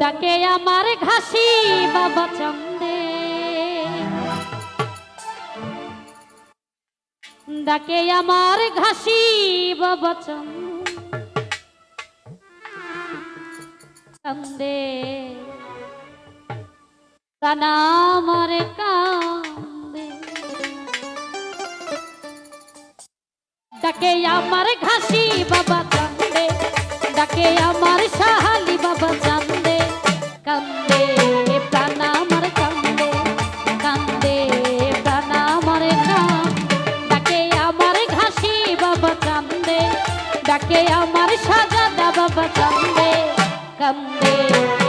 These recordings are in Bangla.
ডাকে আমার ঘাসি, বাবা চন্দে। ডাকে আমার ঘাসি, বাবা চন্দে। আমার কান্দে। ডাকে আমার ঘাসি, বাবা চন্দে। ডাকে আমার সাহালি, বাবা cầm đi.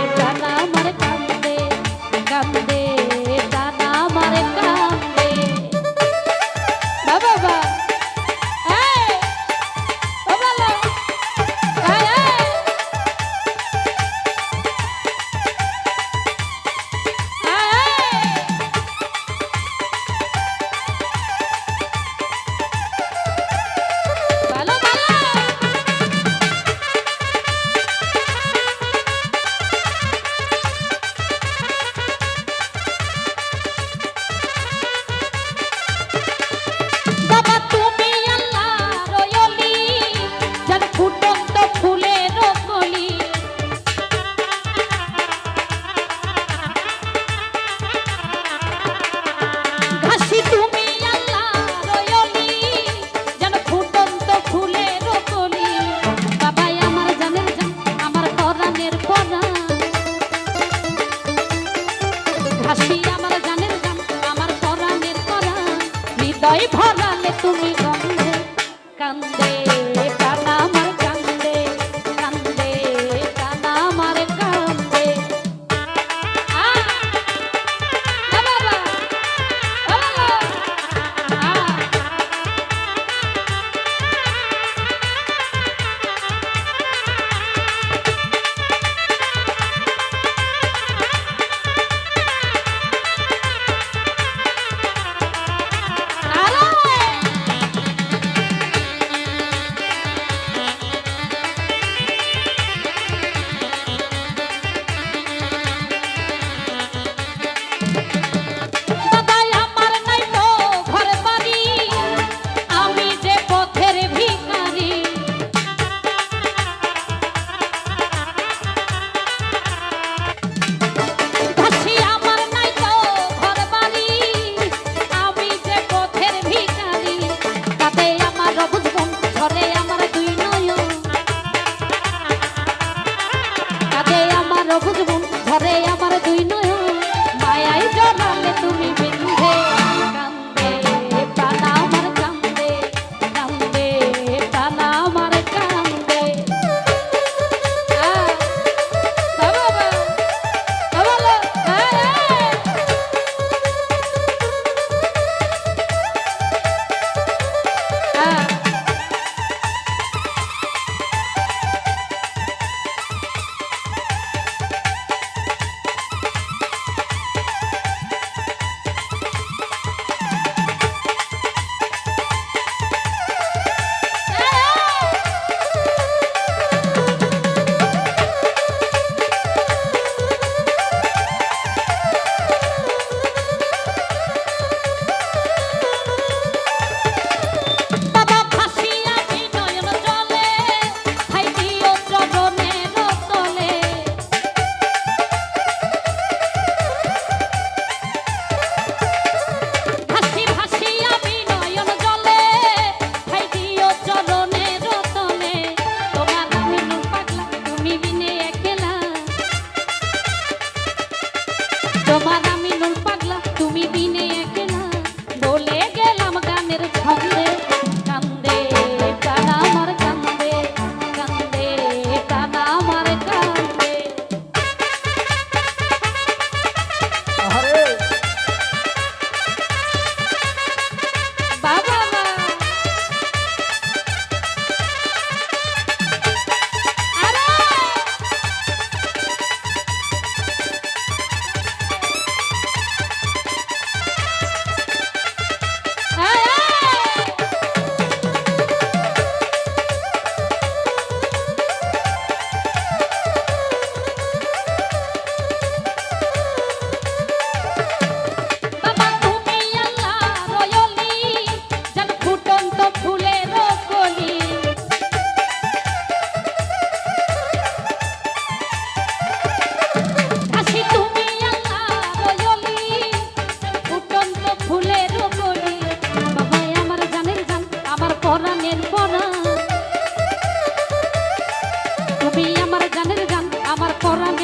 তোমার আমি নুন পাগলা তুমি দিনে আমার পরাণে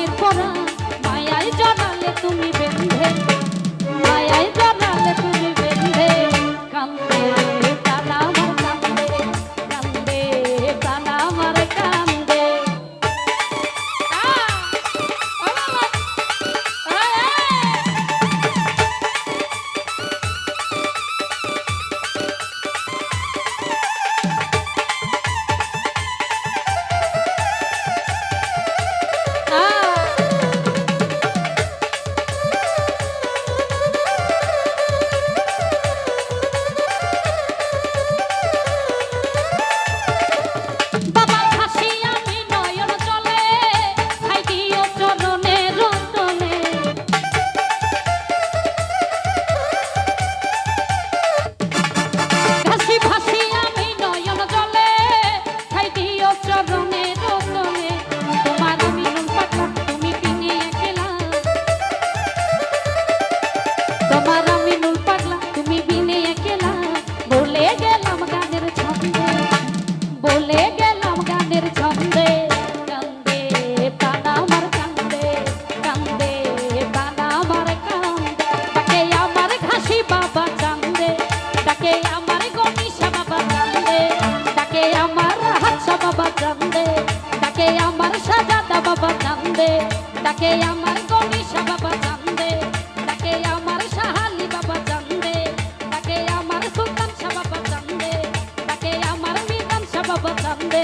I don't তাকে আমার গণেশা বাবা চান্দে তাকে আমার সাহালি বাবা চান্দে তাকে আমার সুলতান শাহ বাবা চান্দে তাকে আমার মিজান শাহ বাবা চান্দে।